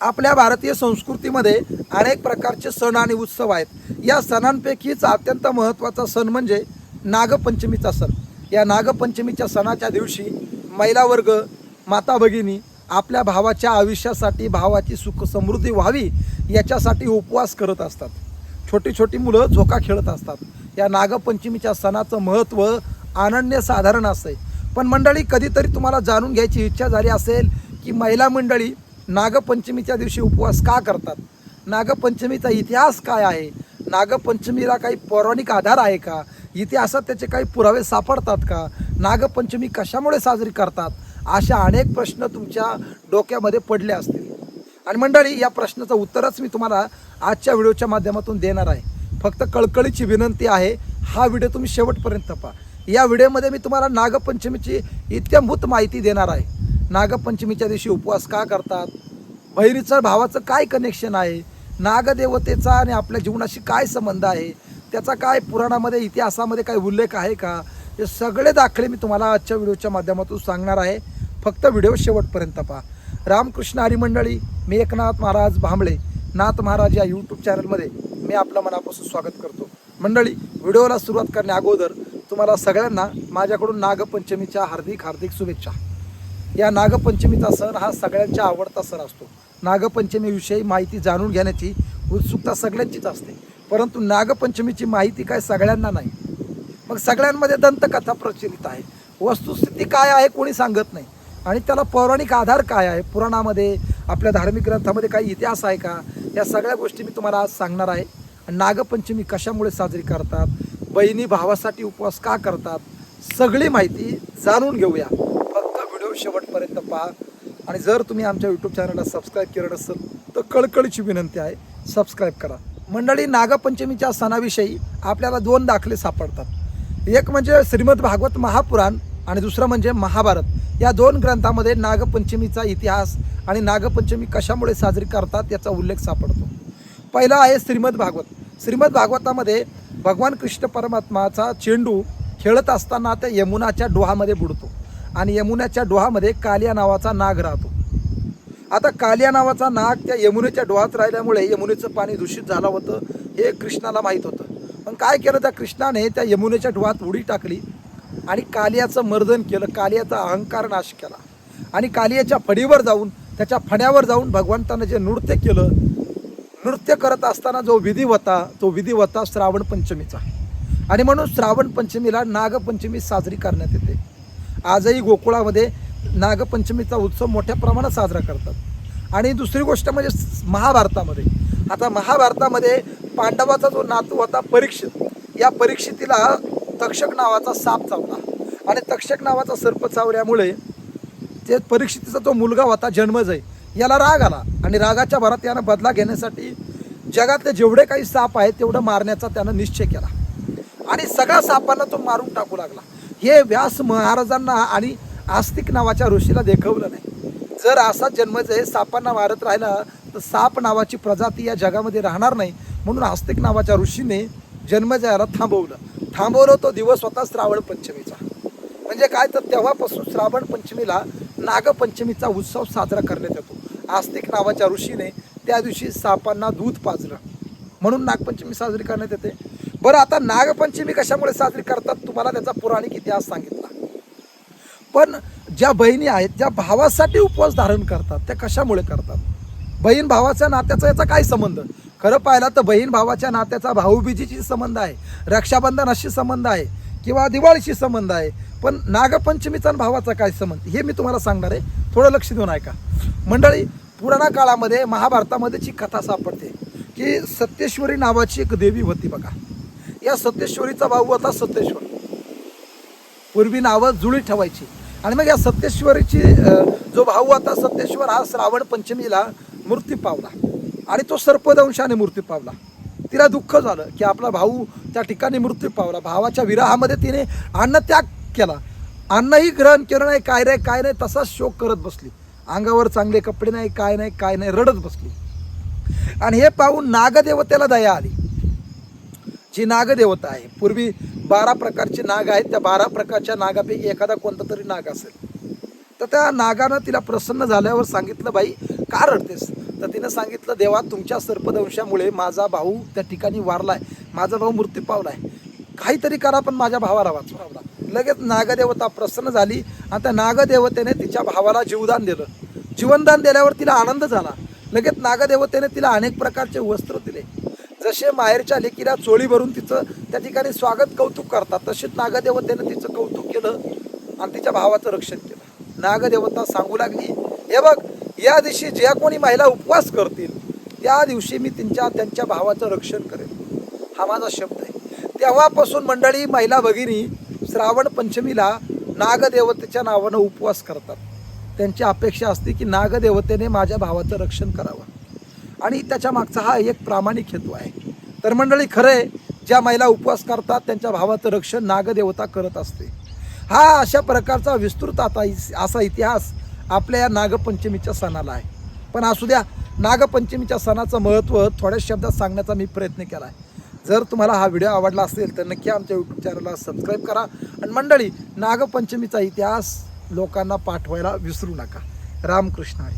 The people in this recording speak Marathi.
आपल्या भारतीय संस्कृतीमध्ये अनेक प्रकारचे सण आणि उत्सव आहेत. या सणांपैकीच अत्यंत महत्त्वाचा सण म्हणजे नागपंचमीचा सण. या नागपंचमीच्या सणाच्या दिवशी महिला वर्ग माता भगिनी आपल्या भावाच्या आयुष्यासाठी भावाची सुख समृद्धी व्हावी याच्यासाठी उपवास करत असतात. छोटी छोटी मुलं झोका खेळत असतात. या नागपंचमीच्या सणाचं महत्त्व अनन्यसाधारण असते पण मंडळी कधीतरी तुम्हाला जाणून घ्यायची इच्छा झाली असेल की महिला मंडळी नागपंचमीच्या दिवशी उपवास का करतात? नागपंचमीचा इतिहास काय आहे? नागपंचमीला काही पौराणिक आधार आहे का? इतिहासात त्याचे काही पुरावे सापडतात का? नागपंचमी कशामुळे साजरी करतात? अशा अनेक प्रश्न तुमच्या डोक्यामध्ये पडले असतील. आणि मंडळी या प्रश्नाचं उत्तरच मी तुम्हाला आजच्या व्हिडिओच्या माध्यमातून देणार आहे. फक्त कळकळीची विनंती आहे हा व्हिडिओ तुम्ही शेवटपर्यंत पहा. या व्हिडिओमध्ये मी तुम्हाला नागपंचमीची इत्यंभूत माहिती देणार आहे. नागपंचमीच्या दिवशी उपवास का करतात? बहिरीचं भावाचं काय कनेक्शन आहे? नागदेवतेचा आणि आपल्या जीवनाशी काय संबंध आहे? त्याचा काय पुराणामध्ये इतिहासामध्ये काय उल्लेख आहे का? हे सगळे दाखले मी तुम्हाला आजच्या व्हिडिओच्या माध्यमातून सांगणार आहे. फक्त व्हिडिओ शेवटपर्यंत पहा. रामकृष्ण हरिमंडळी मी एकनाथ महाराज भांबळे नाथ महाराज या यूट्यूब चॅनलमध्ये मी आपलं मनापासून स्वागत करतो. मंडळी व्हिडिओला सुरुवात करण्या अगोदर तुम्हाला सगळ्यांना माझ्याकडून नागपंचमीच्या हार्दिक हार्दिक शुभेच्छा. या नागपंचमीचा सण हा सगळ्यांचा आवडता सण असतो. नागपंचमीविषयी माहिती जाणून घेण्याची उत्सुकता सगळ्यांचीच असते. परंतु नागपंचमीची माहिती काय सगळ्यांना नाही. मग सगळ्यांमध्ये दंतकथा प्रचलित आहे. वस्तुस्थिती काय आहे कोणी सांगत नाही. आणि त्याला पौराणिक आधार काय आहे? पुराणामध्ये आपल्या धार्मिक ग्रंथामध्ये काही इतिहास आहे का? या सगळ्या गोष्टी मी तुम्हाला आज सांगणार आहे. नागपंचमी कशामुळे साजरी करतात? बहिणी भावासाठी उपवास का करतात? सगळी माहिती जाणून घेऊया. शेवटपर्यंत पहा. आणि जर तुम्ही आमच्या यूट्यूब चॅनलला सबस्क्राईब केलं नसेल तर कळकळीची विनंती आहे सबस्क्राईब करा. मंडळी नागपंचमीच्या सणाविषयी आपल्याला दोन दाखले सापडतात. एक म्हणजे श्रीमद भागवत महापुराण आणि दुसरं म्हणजे महाभारत. या दोन ग्रंथामध्ये नागपंचमीचा इतिहास आणि नागपंचमी कशामुळे साजरी करतात याचा उल्लेख सापडतो. पहिला आहे श्रीमद भागवत. श्रीमद भागवतामध्ये भगवान कृष्ण परमात्माचा चेंडू खेळत असताना त्या यमुनाच्या डोहामध्ये बुडतो. आणि यमुनाच्या डोहामध्ये कालिया नावाचा नाग राहतो. आता कालिया नावाचा नाग त्या यमुनेच्या डोहात राहिल्यामुळे यमुनेचं पाणी दूषित झालं होतं हे कृष्णाला माहीत होतं. पण काय केलं त्या कृष्णाने त्या यमुनेच्या डोहात उडी टाकली आणि कालियाचं मर्दन केलं कालियाचा अहंकार नाश केला. आणि कालियाच्या फडीवर जाऊन त्याच्या फण्यावर जाऊन भगवंतानं जे नृत्य केलं नृत्य करत असताना जो विधी होता तो विधी होता श्रावण पंचमीचा आणि म्हणून श्रावण पंचमीला नागपंचमी साजरी करण्यात येते. आजही गोकुळामध्ये नागपंचमीचा उत्सव मोठ्या प्रमाणात साजरा करतात. आणि दुसरी गोष्ट म्हणजे महाभारतामध्ये. आता महाभारतामध्ये पांडवाचा जो नातू होता परीक्षित या परीक्षितीला तक्षक नावाचा साप चावला. आणि तक्षक नावाचा सर्प चावल्यामुळे ते परीक्षितीचा जो मुलगा होता जन्मजय याला राग आला. आणि रागाच्या भरात यानं बदला घेण्यासाठी जगातले जेवढे काही साप आहेत तेवढं मारण्याचा त्यानं निश्चय केला. आणि सगळ्या सापांना तो मारून टाकू लागला. हे व्यास महाराजांना आणि आस्तिक नावाच्या ऋषीला देखवलं नाही. जर असा जन्मजय सापांना मारत राहिला तर साप नावाची प्रजाती या जगामध्ये राहणार नाही. म्हणून आस्तिक नावाच्या ऋषीने जन्मजयाला थांबवलं. थांबवलं तो दिवस होता श्रावण पंचमीचा. म्हणजे काय तर तेव्हापासून श्रावण पंचमीला नागपंचमीचा उत्सव साजरा करण्यात येतो. आस्तिक नावाच्या ऋषीने त्या दिवशी सापांना दूध पाजलं. म्हणून नागपंचमी साजरी करण्यात येते. बरं आता नागपंचमी कशामुळे साजरी करतात? तुम्हाला त्याचा पुराणिक इतिहास सांगितला. पण ज्या बहिणी आहेत ज्या भावासाठी उपवास धारण करतात त्या कशामुळे करतात? बहीण भावाच्या नात्याचा याचा काय संबंध? खरं पाहिलं तर बहीण भावाच्या नात्याचा भाऊबीजीशी संबंध आहे रक्षाबंधनाशी संबंध आहे किंवा दिवाळीशी संबंध आहे पण नागपंचमीचा आणि भावाचा काय संबंध? हे मी तुम्हाला सांगणार आहे. थोडं लक्ष देऊन ऐका. मंडळी पुराणा काळामध्ये महाभारतामध्ये जी कथा सापडते की सत्येश्वरी नावाची एक देवी होती बघा. या सत्येश्वरीचा भाऊ होता सत्येश्वर. पूर्वी नावं जुळी ठेवायची. आणि मग या सत्येश्वरीची जो भाऊ होता सत्येश्वर हा श्रावण पंचमीला मृत्यू पावला. आणि तो सर्पदंशाने मृत्यू पावला. तिला दुःख झालं की आपला भाऊ त्या ठिकाणी मृत्यू पावला. भावाच्या विराहामध्ये तिने अन्नत्याग केला. अन्नही ग्रहण केलं नाही काय नाही काय नाही तसाच शोक करत बसली. अंगावर चांगले कपडे नाही काय नाही काय नाही रडत बसली. आणि हे पाहून नागदेवतेला दया आली. जी नागदेवता आहे. पूर्वी बारा प्रकारचे नाग आहेत. त्या बारा प्रकारच्या नागापैकी एखादा कोणता तरी नाग असेल. तर त्या नागानं तिला प्रसन्न झाल्यावर सांगितलं बाई का रडतेस? तर तिनं सांगितलं देवा तुमच्या सर्पदंशामुळे माझा भाऊ त्या ठिकाणी वारलाय. माझा भाऊ मृत्यू पावलाय. काहीतरी करा पण माझ्या भावाला वाचवा. लगेच नागदेवता प्रसन्न झाली आणि त्या नागदेवतेने तिच्या भावाला जीवदान दिलं. जीवनदान दिल्यावर तिला आनंद झाला. लगेच नागदेवतेने तिला अनेक प्रकारचे वस्त्र जसे माहेरच्या लेकीला चोळी भरून तिचं त्या ठिकाणी स्वागत कौतुक करतात तसेच नागदेवतेनं तिचं कौतुक केलं आणि तिच्या भावाचं रक्षण केलं. नागदेवता सांगू लागली हे बघ या दिवशी ज्या कोणी महिला उपवास करतील त्या दिवशी मी त्यांच्या त्यांच्या भावाचं रक्षण करेन. हा माझा शब्द आहे. तेव्हापासून मंडळी महिला भगिनी श्रावण पंचमीला नागदेवतेच्या नावानं उपवास करतात. त्यांची अपेक्षा असते की नागदेवतेने माझ्या भावाचं रक्षण करावं. आणि त्याच्या मागचा हा एक प्रामाणिक हेतू आहे. तर मंडळी खरं आहे ज्या महिला उपवास करतात त्यांच्या भावाचं रक्षण नागदेवता करत असते. हा अशा प्रकारचा विस्तृत आता इस- असा इतिहास आपल्या या नागपंचमीच्या सणाला आहे. पण असू द्या नागपंचमीच्या सणाचं महत्त्व थोड्या शब्दात सांगण्याचा मी प्रयत्न केला आहे जर तुम्हाला हा व्हिडिओ आवडला असेल तर नक्की आमच्या यूट्यूब चॅनलला सबस्क्राईब करा. आणि मंडळी नागपंचमीचा इतिहास लोकांना पाठवायला विसरू नका. रामकृष्ण आहे